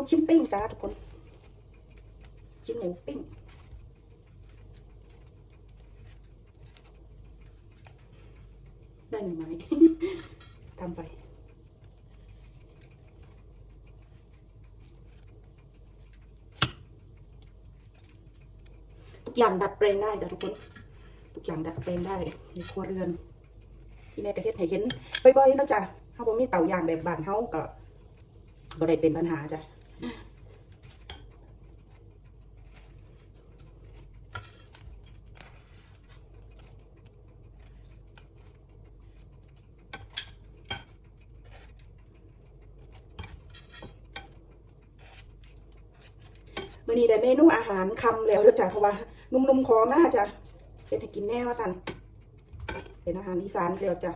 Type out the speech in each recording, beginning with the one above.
ลูกชิ้นปิ้งจ้าทุกคน ชิ้นหมูปิ้ง ได้หนึ่งไม้ทำไปทุกอย่างดัดแปลงได้จ้ะทุกคน ทุกอย่างดัดแปลงได้ในครัวเรือน ที่แม่ก็เฮ็ดให้เห็นบ่อยๆเนาะจ้ะเฮาบ่มีเตาย่างแบบบ้านเฮาก็บ่ได้เป็นปัญหาจ้ะ มื่อนี้ได้เมนูอาหารคำแล้วเด้อจ้ะเพราะว่านุ่มๆคอมากจ้ะเป็นให้กินแน่ว่าสันเป็นอาหารอีสานอีกแล้วจ้ะ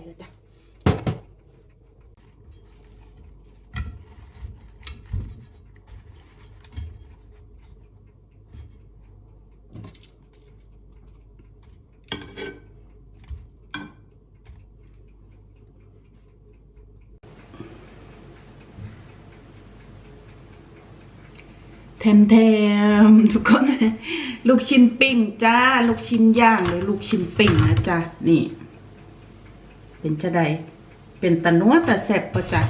ได้แล้วจ้ะแถมแถมทุกคนลูกชิ้นปิ้งจ้า ลูกชิ้นย่างหรือลูกชิ้นปิ้งนะจ้ะนี่ เป็นจะใดเป็นตะนัวตะแสบปะจ้ะ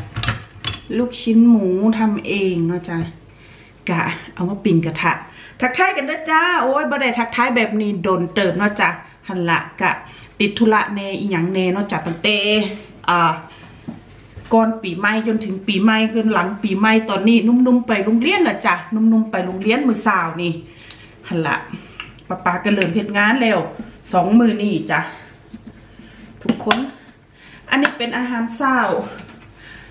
ลูกชิ้นหมูทำเองเนาะจ้ะกะเอามาปิ้งกระทะ ทักทายกันนะจ้า โอ้ยบ่ได้ทักทายแบบนี้โดนเติมเนาะจ้ะหันละกะ ติดธุระแน่อีหยังแน่เนาะจ้ะตั้งแต่อ่าก่อนปีใหม่จนถึงปีใหม่จนหลังปีใหม่ตอนนี้ นุ่มๆไปโรงเรียนละจ้ะนุ่มๆไปโรงเรียนมือสาวนี่หันละป้าปาก็เริ่มเฮ็ดงานแล้วสองมือนี่จ้ะทุกคน อันนี้เป็นอาหารเช้า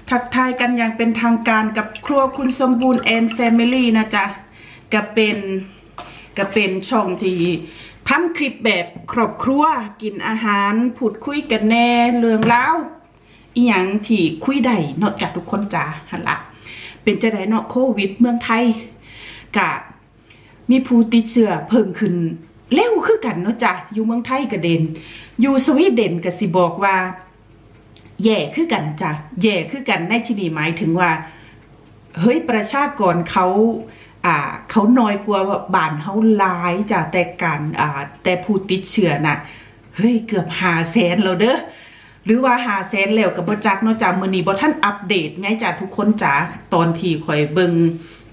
ทักทายกันอย่างเป็นทางการกับครัวคุณสมบูรณ์แอนแฟมิลี่นะจ๊ะก็เป็นก็เป็นช่องที่ทำคลิปแบบครอบครัวกินอาหารพูดคุยกันแน่เรื่องเล่าอีหยังที่คุยได้เนอกจากทุกคนจ้าหันละเป็นจะได้เนาะโควิดเมืองไทยกะมีผู้ติดเชื้อเพิ่มขึ้นเร็วคือกันเนาะจ้ะอยู่เมืองไทยก็เด่นอยู่สวีเดนก็สิบอกว่า แย่คือกันจ้ะแย่คือกันในที่นี้หมายถึงว่าเฮ้ยประชากรเขาอ่าเขาน้อยกว่าบ้านเขาหลายจ้ะแต่การอ่าแต่ผู้ติดเชื้อน่ะเฮ้ยเกือบหาแสนแล้วเด้อหรือว่าหาแสนแล้วกับบจักเนาะจ้ะมือนี้บ่ท่านอัปเดตไงจ้ะทุกคนจ้ะตอนที่ข่อยเบิง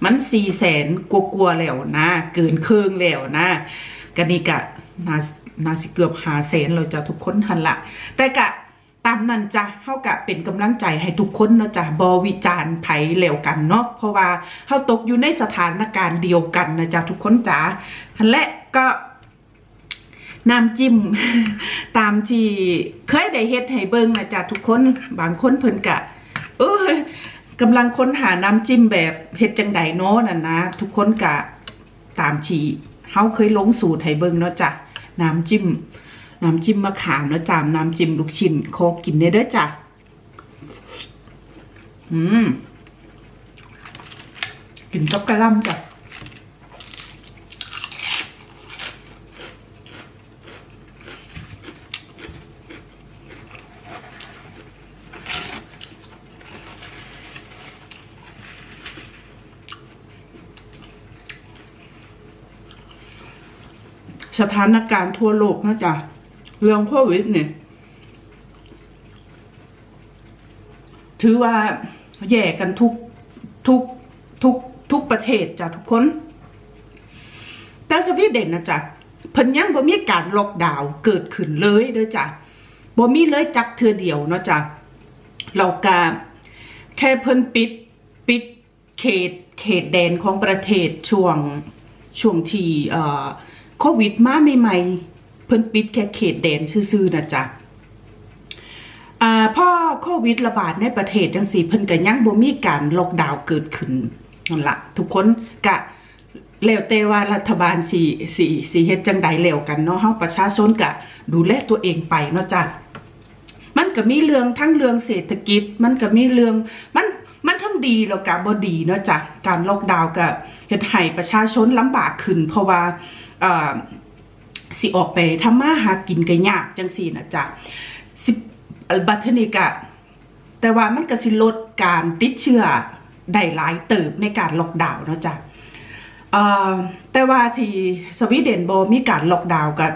มัน4แสนกว่าๆแล้วนะเกินครึ่งแล้วนะก็นี่ก็น่านาสิเกือบหาแสนแล้วจ้ะทุกคนหั่นละแต่กะ ตามนั้นจ้ะเฮากะเป็นกำลังใจให้ทุกคนเนาะจ้ะบอวิจารณ์ไผแล้วกันเนาะเพราะว่าเฮาตกอยู่ในสถานการณ์เดียวกันนะจ้ะทุกคนจ๋าหันและก็น้ำจิ้มตามที่เคยได้เฮ็ดให้เบิ่งนะจ้ะทุกคนบางคนเพิ่นกะเออกำลังค้นหาน้ำจิ้มแบบเฮ็ดจังใดเนาะนั่นนะ ทุกคนกะตามที่เฮาเคยลงสูตรให้เบิ่งเนาะจ้ะน้ำจิ้ม น้ำจิ้มมะขามนะจามน้ำจิ้มลูกชิ้นโคกินได้ด้อจ้ะ อืม กินกับกระหลำจ้ะสถานการณ์ทั่วโลกนะจ๊ะ เรื่องโควิดเนี่ยถือว่าแย่กันทุกทุกทุกทุกประเทศจ้ะทุกคน แต่สวีเดนนะจ๊ะเพิ่นยังบ่มีการล็อกดาวน์เกิดขึ้นเลยเด้อจ้ะบ่มีเลยจักเทือเดียวเนาะจ้ะเรากาแค่เพิ่นปิดปิดเขตเขตแดนของประเทศช่วงช่วงที่เอ่อโควิดมาใหม่ๆ เพิ่นปิดแค่เขตแดนซื่อๆนะจ๊ะอ่าพ่อโควิดระบาดในประเทศจังสีเพิ่นก็ยังบ่มีการล็อกดาวน์เกิดขึ้นนั่นละทุกคนกะแล้วแต่ว่ารัฐบาลสิสิสิเฮ็ดจังใดแล้วกันเนาะเฮาประชาชนก็ดูแลตัวเองไปเนาะจ้ะมันก็มีเรื่องทั้งเรื่องเศรษฐกิจ มันก็มีเรื่องมันมันทั้งดีแล้วก็บ่ดีเนาะจ้ะการล็อกดาวน์ก็เฮ็ดให้ประชาชนลำบากขึ้น เพราะว่าเอ่อ สิออกไปทำมาหากินกันยากจังสี่นะจ๊ะสิบัตเทนิกะ แต่ว่ามันก็สิลดการติดเชื้อได้หลายเติบในการล็อกดาวน์เนาะจ๊ะแต่ว่าที่สวีเดนโบมีการล็อกดาวน์ก็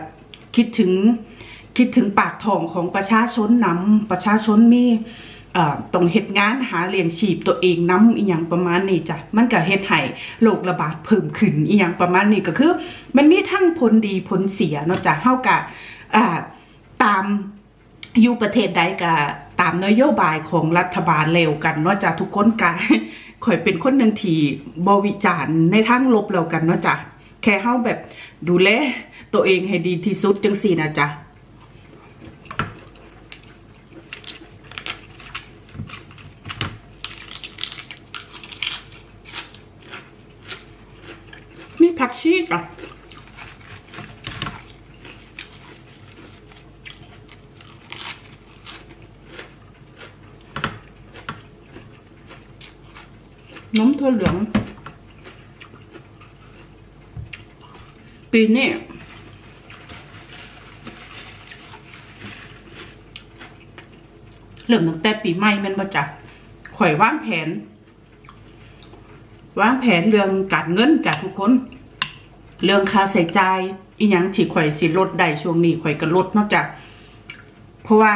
คิดถึง คิดถึงปากท้องของประชาชนนำประชาชนมีต้องเฮ็ดงานหาเลี้ยงชีพตัวเองนำอีหยังประมาณนี้จ้ะมันก็เฮ็ดให้โรคระบาดเพิ่มขึ้นอีหยังประมาณนี้ก็คือ มันมีทั้งผลดีผลเสียเนาะจ้ะเฮาก็อ่าตามอยู่ประเทศใดก็ตามนโยบายของรัฐบาลเร็วกันเนาะจ้ะทุกคนกะข่อยเป็นคนหนึ่งที่บวิจารณ์ในทางลบแล้วกันเนาะจ้ะแค่เฮาแบบดูแลตัวเองให้ดีที่สุดจังสี่นะจ๊ะ มีผักชีจ้ะน้ำถั่วเหลือง ปีนี้เริ่มตั้งแต่ปีใหม่มันมาจากข่อยว่างแผน วางแผนเรื่องการเงินจากทุกคน เรื่องค่าใช้จ่ายอีหยังที่ข่อยสิลดได้ช่วงนี้ข่อยก็ลดนอกจาก เพราะว่า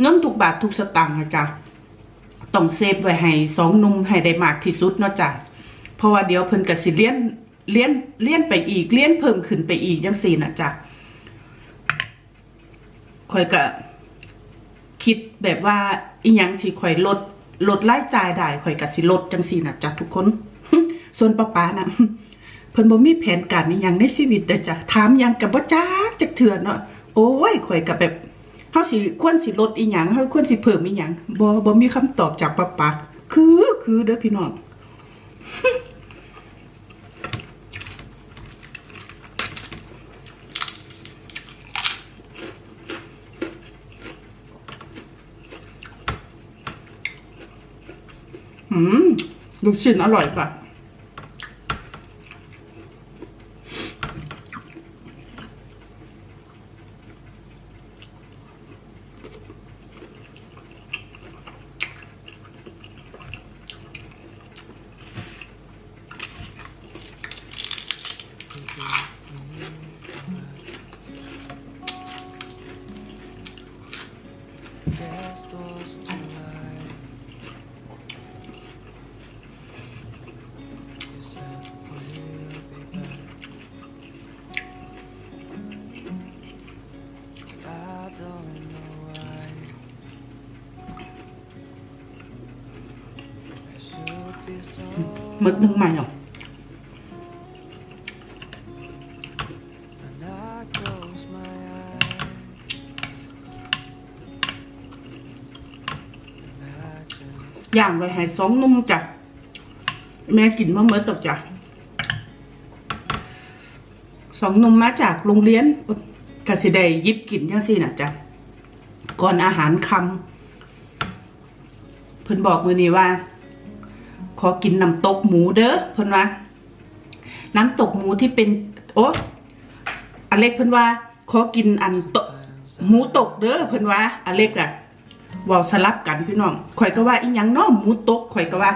เงินทุกบาททุกสตางค์นะจ๊ะต้องเซฟไว้ให้สองนุ่มให้ได้มากที่สุดเนาะจ๊ะเพราะว่าเดี๋ยวเพิ่นก็สิเลี้ยนเลี้ยนเลี้ยนไปอีกเลี้ยนเพิ่มขึ้นไปอีกจังซี่นะจ๊ะข่อยก็คิดแบบว่าอีหยังที่ข่อยลด ลดรายจ่ายได้ข่อยก็สิลดจังซี่นะจ๊ะทุกคน ส่วนป้าป๋านะเพิ่นบ่มีแผนการอีหยังในชีวิตเด้อจ้ะถามหยังก็บ่จักจักเทื่อเนาะโอ้ยข่อยก็แบบเฮาสิควรสิลดอีหยังเฮาควรสิเพิ่มอีหยังบ่บ่มีคำตอบจากป้าป๋าคือคือเด้อพี่น้อง ลูกชิ้นอร่อยค่ะ มึกนึ่งใหม่หรอ When I close my eyes. Imagine ย่างไว้ให้สองนุ่มจ้ะแม่กินมาเมื่อตกจ้ะสองนุ่มมาจากโรงเรียนกสิได้ยิบกินยังสี่น่ะจ้ะก่อนอาหารคำเพิ่นบอกมือนี้ว่า ขอกินน้ำตกหมูเด้อเพิ่นว่า น้ำตกหมูที่เป็นโอ้อเล็กเพิ่นว่า ขอกินอันตกหมูตกเด้อเพิ่นว่าอเล็กอะว้าสลับกันพี่น้องข่อยก็ว่าอีหยังนาะหมูตกข่อยก็ว่า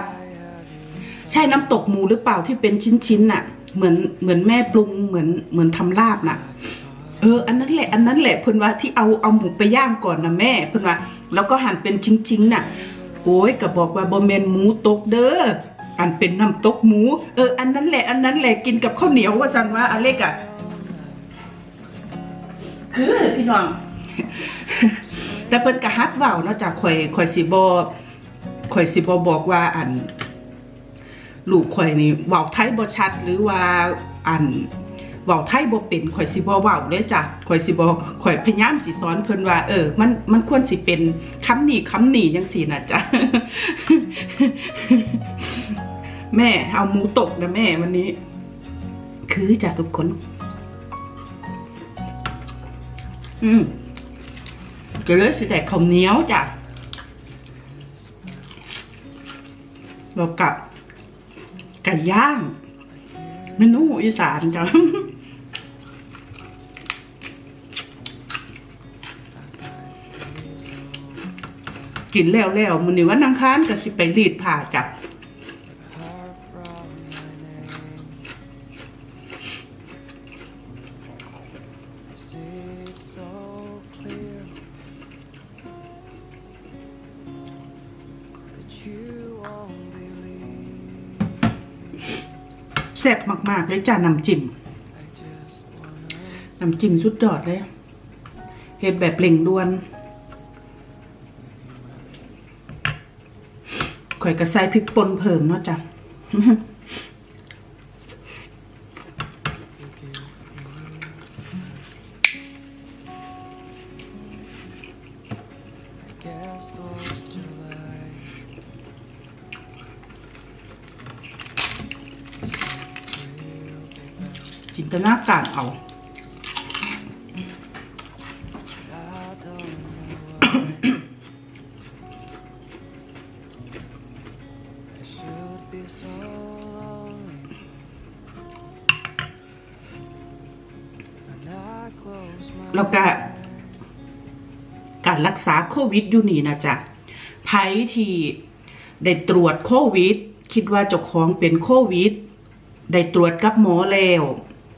ใช่น้ำตกหมูหรือเปล่าที่เป็นชิ้นๆน่ะ เหมือนเหมือนแม่ปรุงเหมือนเหมือนทำลาบน่ะเอออันนั้นแหละอันนั้นแหละเพิ่นว่าที่เอาเอาหมูไปย่างก่อนนะแม่เพิ่นว่า แล้วก็หั่นเป็นชิ้นๆน่ะ โอ้ยก็บอกว่าบ่แม่นหมูตกเด้ออันเป็นน้ำตกหมู เออ อันนั้นแหละ อันนั้นแหละกินกับข้าวเหนียวว่าซั่นว่าอเล็กอะคือพี่น้อง แต่เพิ่นก็ฮัดเว้าเนาะจ้ะข่อยข่อยสิบ่ข่อยสิบ่บอกว่าอัน ลูกข่อยนี่เว้าไทยบ่ชัดหรือว่าอัน เว้าไทยบ่เป็นข่อยสิบ่เว้าเลยจ้ะข่อยสิบ่ข่อยพยายามสิสอนเพิ่นว่าเออมันมันควรสิเป็นคำนี้คำนี้จังซี่นะจ๊ะแม่เอาหมูตกนะแม่วันนี้ คือจ้ะทุกคน อืมก็เลยสิแต่ข้าวเหนียวจ้ะแล้วกับไก่ย่าง เมนูอีสานจ้ะกินแล้วแล้วมื้อนี้วันอังคารก็สิไปรีดผ้าจ้ะ แซ่บมากๆเลยจ้าน้ำจิ้มน้ำจิ้มสุดยอดเลยเห็ดแบบเล่งด่วนข่อยก็ใส่พริกป่นเพิ่มเนาะจ้ะ จินตนาการเอาแล้วก็การรักษาโควิดอยู่นี่นะจ๊ะไผที่ได้ตรวจโควิด คิดว่าเจ้าของเป็นโควิด ได้ตรวจกับหมอแล้ว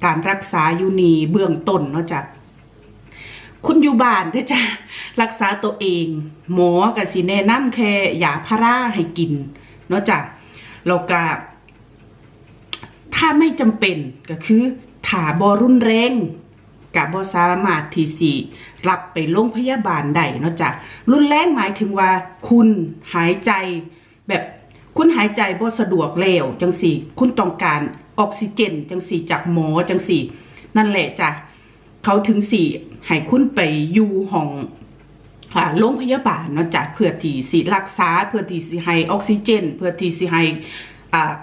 การรักษาอยู่นี่เบื้องต้นเนาะจ๊ะคุณอยู่บ้านเด้อจ้ะรักษาตัวเอง หมอก็สิแนะนำแค่ยาพาราให้กินเนาะจ๊ะแล้วก็ถ้าไม่จำเป็นก็คือถาบอรุนแรงกับบสามารถที่สิรับไปโรงพยาบาลได้เนาะจ้ะรุนแรงหมายถึงว่า คุณหายใจแบบคุณหายใจบ่สะดวกแล้วจังสี่ คุณต้องการ ออกซิเจนจังสี่จากหมอจังสี่ นั่นแหละจ้ะเขาถึงสี่ให้คุณไปอยู่ห้องอ่าโรงพยาบาลเนาะจ้ะเพื่อที่สิรักษาเพื่อที่สิให้ออกซิเจน เพื่อที่สิให้อ่า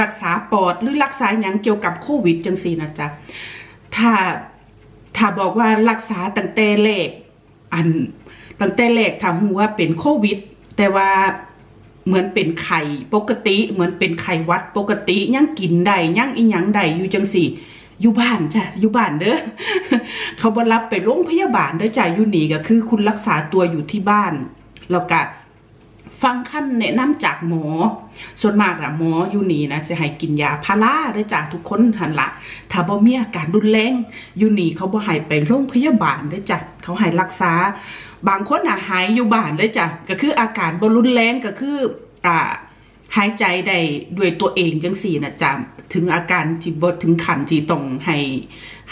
รักษาปอดหรือรักษาอย่างเกี่ยวกับโควิดจังซี่นะจ๊ะถ้าถ้าบอกว่ารักษาตั้งแต่แรกอันตั้งแต่แรกถ้าหูว่าเป็นโควิด แต่ว่า เหมือนเป็นไข่ปกติ เหมือนเป็นไข่วัดปกติยังกินได้ยังอีหยังได้อยู่จังสี่อยู่บ้านจ้ะอยู่บ้านเด้อเขาบ่รับไปโรงพยาบาลเด้อจ้ะอยู่นี่ก็คือ คุณรักษาตัวอยู่ที่บ้านแล้วก็ ฟังคำแนะนำจากหมอ ส่วนมากอะหมออยู่นี่นะจะให้กินยาพาราเด้จ้ะทุกคนหันละถ้าบ่มีอาการรุนแรงอยู่นี่เขาบ่ให้ไปโรงพยาบาลเด้จ้ะเขาให้รักษา บางคนอะหายอยู่บ้านเลยจ้ะก็คืออาการบ่รุนแรงก็คืออ่า หายใจได้ด้วยตัวเองจังสี่นะจ๊ะถึงอาการที่บดถึงขันที่ต้องให้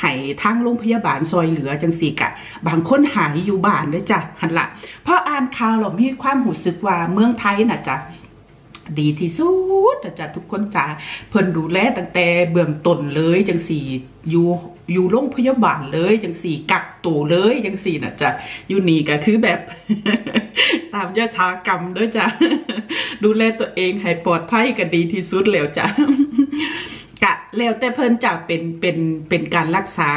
ให้ทางโรงพยาบาลซอยเหลือจังสี่กะ บางคนหายอยู่บ้านด้วยจ้ะหันละเพราะอ่านข่าวเรามีความหูสึกว่าเมืองไทยนะจ๊ะดีที่สุดนะจ๊ะทุกคนจ๋าเพิ่นดูแลตั้งแต่เบื้องต้นเลยจังสี่อยู่ อยู่โรงพยาบาลเลยจังสี่กักตัวเลยจังสี่นะจ๊ะอยู่นี่ก็คือแบบ ตามยถากรรมด้วยจ้ะดูแลตัวเองให้ปลอดภัยก็ดีที่สุดแล้วจ้ะกะแล้วแต่เพิ่นจะเป็นเป็นเป็นการรักษา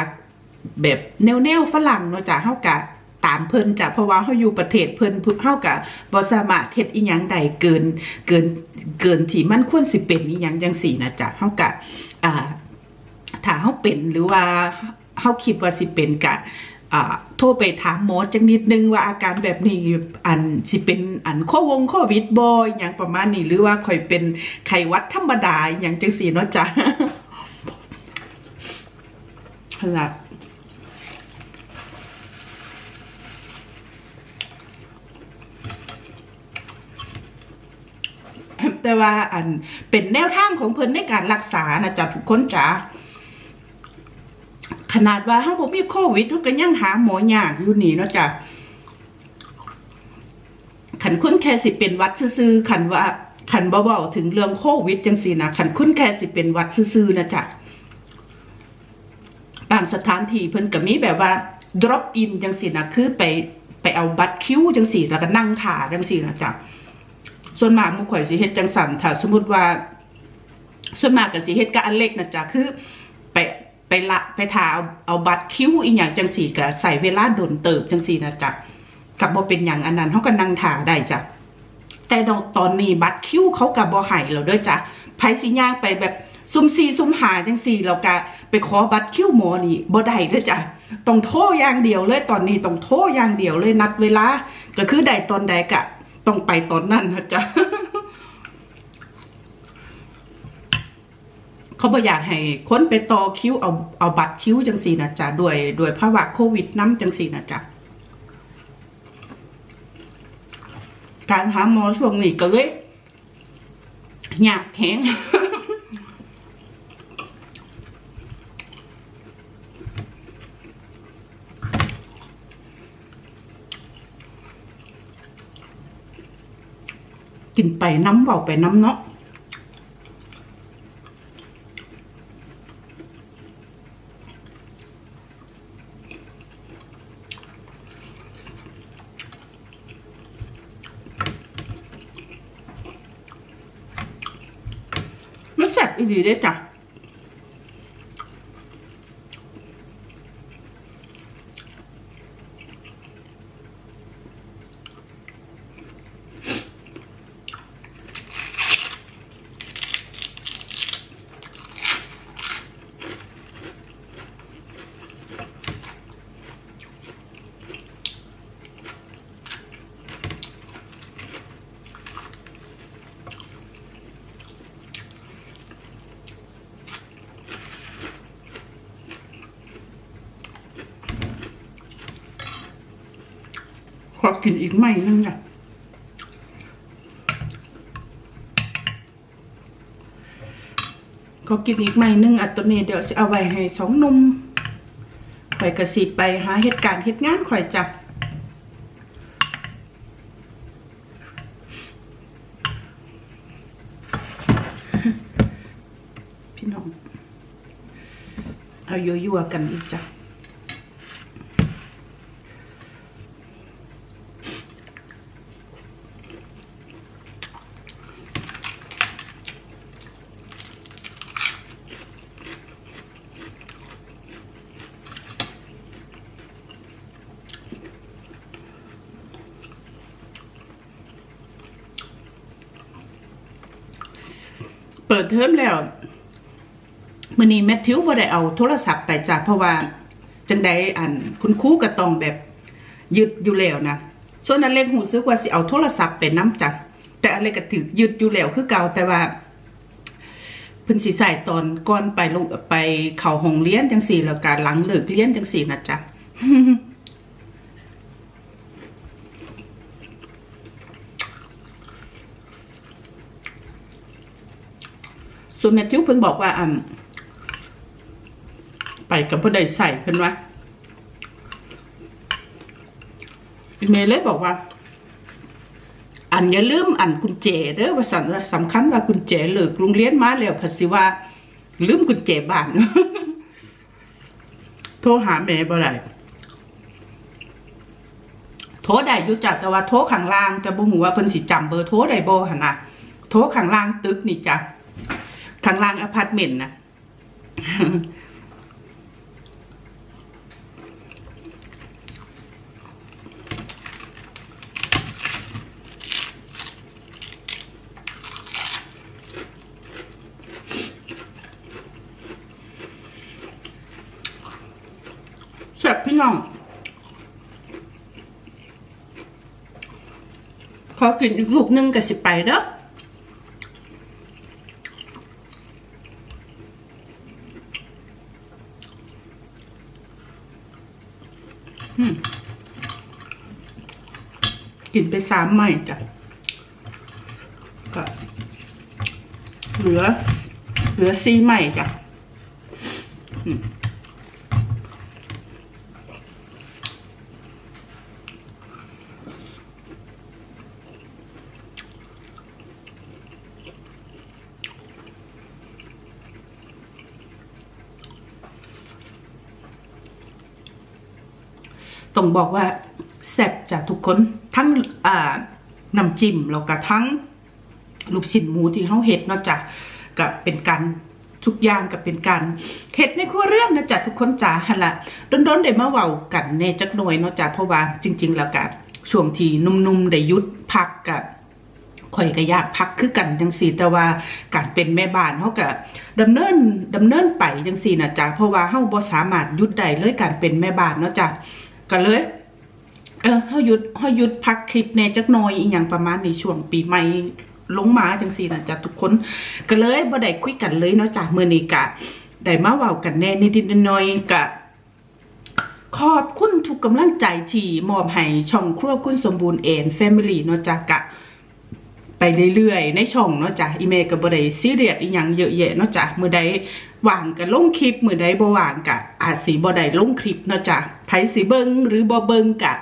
แบบแนวแนวๆฝรั่งเนาะจ้ะเฮากะตามเพิ่นจ้ะเพราะว่าเฮาอยู่ประเทศเพิ่นเฮากะบ่สามารถเฮ็ดอีหยังใดเกิน เกินเกินที่มันควรสิเป็นอีหยังจังซี่นะจ้ะเฮากะอ่า ถ้าเฮาเป็นหรือว่าเฮาคิดว่าสิเป็นกะโทรไปถามหมอจังนิดนึงว่าอาการแบบนี้อันสิเป็นอันโควงโควิดบ่อหยังประมาณนี้หรือว่าค่อยเป็นไขวัดธรรมดาอหยังจังซี่เนาะจ้ะหั่นล่ะแต่ว่าอันเป็นแนวทางของเพิ่นในการรักษานะจ๊ะทุกคนจ๋า ขนาดว่าเฮาบ่มีโควิดเฮาก็ยังหาหมอยากอยู่นี่เนาะจ้ะขันคุณแค่สิเป็นวัดซื่อขันว่าขันเว้าถึงเรื่องโควิดจังซี่นะขันคุณแค่สิเป็นวัดซื่อนะจ้ะบางสถานที่เพิ่นก็มีแบบว่า drop in จังซี่นะคือไปไปเอาบัตรคิวจังซี่แล้วก็นั่งถ่าจังซี่นะจ๊ะส่วนมากมู่ข่อยสิเฮ็ดจังสั่นถ้าสมมติว่า ส่วนมากก็สิเฮ็ดกับอันเล็กนะจ๊ะคือ ไปละไปทาเอาเอาบัตรคิ้วอีหยังจังสี่ก็ใส่เวลาโดนเติบจังสี่นะจ๊ะกับบ่เป็นอย่างอันนั้นเฮาก็นั่งทาได้จ้ะแต่ตอนนี้บัตรคิ้วเขาก็บ่ให้แล้วด้อจ้ะไผสิย่างไปแบบซุ่มสี่ซุ่มหาจังสี่แล้วก็ไปขอบัตรคิ้วหมอนี่บ่ได้ด้อจ้ะต้องโทรอย่างเดียวเลยตอนนี้ต้องโทรอย่างเดียวเลยนัดเวลา ก็คือได้ตอนใดก็ต้องไปตอนนั้นนะจ๊ะ เขาบอกอยากให้คนไปต่อคิวเอาเอาบัตรคิวจังสีนะจ๊ะด้วยด้วยภาวะโควิดน้ำจังสีนะจ๊ะการหาหมอช่วงนี้ก็เลยอยากแข็งกินไปน้ำเบาไปน้ำเนาะ มันแซ่ กินอีกไม่นึงจ้ะขอกินอีกไม่นึงอันตัวนี้เดี๋ยวสิเอาไว้ให้สองนุ่มข่อยกระสิไปหาเหตุการณ์เหตุงานข่อยจ้ะพี่น้อง เอายั่วๆกันอีกจ้ะ เปิดเทอมแล้วมื่อนี้แมทธิวบ่ได้เอาโทรศัพท์ไปจ้ะเพราะว่าจังใดอันคุณครูก็ต้องแบบยึดอยู่แล้วนะส่วนอันเล็กหูซึกว่าสิเอาโทรศัพท์ไปน้ำจ้ะแต่อันเล็กก็ถือยึดอยู่แล้วคือเก่าแต่ว่าเพิ่นสิใส่ตอนก่อนไปลงไปเข้าห้องเรียนจังสี่แล้วการหลังเลิกเรียนจังสี่นะจ๊ะ ส่วนแมทธิวเพิ่นบอกว่าอันไปกับพ่อได้ใส่เพิ่นว่าอีเมเลยบอกว่า อันอย่าลืมอันกุญแจเด้อว่าสันว่าสำคัญว่ากุญแจเลิกโรงเรียนมาแล้วพัสิว่าลืมกุญแจบ้านโทรหาแม่บ่ได้โทรได้อยู่จ้ะแต่ว่าโทรข้างล่างจะบ่ฮู้ว่าเพิ่นสิจำเบอร์โทรได้บ่หั่นน่ะโทรข้างล่างตึกนี่จ้ะ ข้างล่างอพาร์ตเมนต์นะแซ่บพี่น้อง ขอกินอีกลูกหนึงกับสิไปเด้อ กินไปสามไม้จ้ะก็เหลือ เหลือสี่ไม้จ้ะต้องบอกว่าแซ่บจ้ะทุกคน ทั้งอ่าน้ำจิ้มแล้วก็ทั้งลูกชิ้นหมูที่เฮาเฮ็ดนาะจ้ะก็เป็นการทุกอย่างก็เป็นการเฮ็ดในครัวเรือนนะจ๊ะทุกคนจ๋าหั่นละดนๆได้มาเว้ากันแน่จักหน่อยเนาะจ้ะเพราะว่าจริง ๆ แล้วก็ช่วงที่นุ่มๆได้ยุดพักก็ข่อยก็อยากพักคือกันจังซี่แต่ว่าการเป็นแม่บ้านเฮาก็ดำเนินดำเนินไปจังซี่นะจ๊ะเพราะว่าเฮาบ่สามารถยุดได้เลยการเป็นแม่บ้านเนาะจ้ะก็เลย เออเฮาหยุดเฮาหยุดพักคลิปแน่จักหน่อยอีหยังประมาณในช่วงปีใหม่ลงมาจังซี่นะจ๊ะทุกคนก็เลยบ่ได้คุยกันเลยเนาะจ้ะเมื้อนี้ก็ได้มาเว้ากันแน่นิดๆหน่อยๆก็ขอบคุณทุกกำลังใจที่มอบให้ช่องครัวคุณสมบูรณ์เอ็นแฟมิลี่เนาะจ้ะกะไปเรื่อยๆ ในช่องเนาะจ้ะอีเมลก็บ่ได้ซีเรียสอีหยังเยอะแยะเนาะจ้ะมื้อใดว่างก็ลงคลิปมื้อใดบ่ว่างก็อาจสิบ่ได้ลงคลิปเนาะจ้ะไผสิเบิงหรือบ่เบิงก็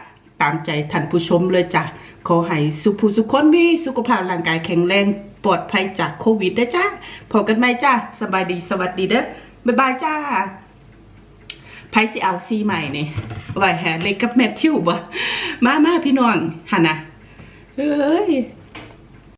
ตามใจท่านผู้ชมเลยจ้ะขอให้สุขผู้สุขคนมีสุขภาพร่างกายแข็งแรงปลอดภัยจากโควิดได้จ้าพอกันไหมจ้าสบายดีสวัสดีเด้อบ๊ายบายจ้าไพสิเอาซีใหม่นี่ไหวแฮเล็กกับแมทธิวบ่มามาพี่น้องหันนะเอ้ย